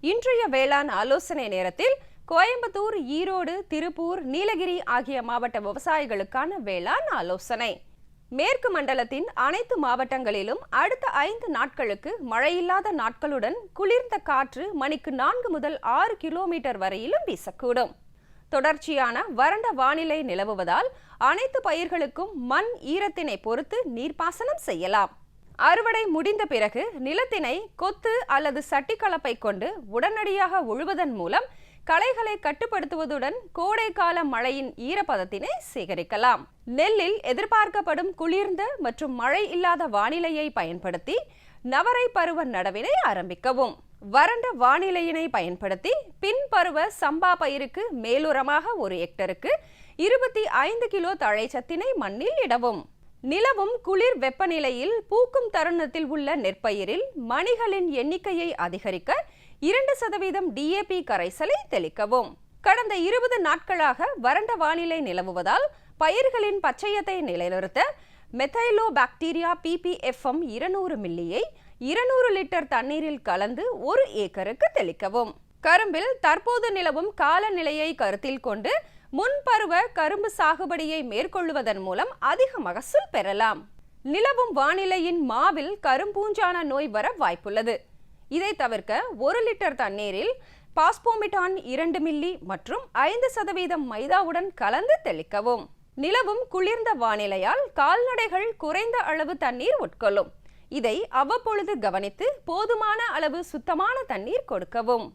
இன்றைய வேளாண் ஆலோசனை நேரத்தில் கோயம்புத்தூர் ஈரோடு திருப்பூர் நீலகிரி ஆகிய மாவட்ட விவசாயிகளுக்கான வேளாண் ஆலோசனை. மேற்கு மண்டலத்தின் அனைத்து மாவட்டங்களிலும் அடுத்த ஐந்து நாட்களுக்கு மழையில்லாத நாட்களுடன் குளிர்ந்த காற்று மணிக்கு நான்கு முதல் ஆறு கிலோமீட்டர் வரையிலும் வீசக்கூடும். தொடர்ச்சியான வறண்ட வானிலை நிலவுவதால் அனைத்து பயிர்களுக்கும் மண் ஈரத்தினை பொறுத்து நீர்ப்பாசனம் செய்யலாம். அறுவடை முடிந்த பிறகு நிலத்தினை கொத்து அல்லது சட்டி கலப்பை கொண்டு உடனடியாக உழுவதன் மூலம் களைகளை கட்டுப்படுத்துவதுடன் கோடைக்கால மழையின் ஈரப்பதத்தினை சேகரிக்கலாம். நெல்லில் எதிர்பார்க்கப்படும் குளிர்ந்த மற்றும் மழை இல்லாத வானிலையை பயன்படுத்தி நவரை பருவ நடவினை ஆரம்பிக்கவும். வறண்ட வானிலையினை பயன்படுத்தி பின்பருவ சம்பா பயிருக்கு மேலுரமாக ஒரு ஹெக்டருக்கு இருபத்தி ஐந்து கிலோ தழைச்சத்தினை மண்ணில் இடவும். நிலவும் குளிர் வெப்பநிலையில் பூக்கும் தருணத்தில் உள்ள நெற்பயிரில் மணிகளின் எண்ணிக்கையை அதிகரிக்க இரண்டு சதவீதம் டிஏபி கரைசலை தெளிக்கவும். கடந்த இருபது நாட்களாக வறண்ட வானிலை நிலவுவதால் பயிர்களின் பச்சையத்தை நிலைநிறுத்த மெத்தைலோ பாக்டீரியா பிபிஎஃப்எம் இருநூறு மில்லியை இருநூறு லிட்டர் தண்ணீரில் கலந்து ஒரு ஏக்கருக்கு தெளிக்கவும். கரும்பில் தற்போது நிலவும் காலநிலையை கருத்தில் கொண்டு முன்பருவ கரும்பு சாகுபடியை மேற்கொள்வதன் மூலம் அதிக மகசூல் பெறலாம். நிலவும் வானிலையின் மாவில் கரும்பூஞ்சான நோய் வர வாய்ப்புள்ளது. இதை தவிர்க்க ஒரு லிட்டர் தண்ணீரில் பாஸ்போமிட்டான் இரண்டு மில்லி மற்றும் ஐந்து சதவீதம் மைதாவுடன் கலந்து தெளிக்கவும். நிலவும் குளிர்ந்த வானிலையால் கால்நடைகள் குறைந்த அளவு தண்ணீர் உட்கொள்ளும். இதை அவ்வப்பொழுது கவனித்து போதுமான அளவு சுத்தமான தண்ணீர் கொடுக்கவும்.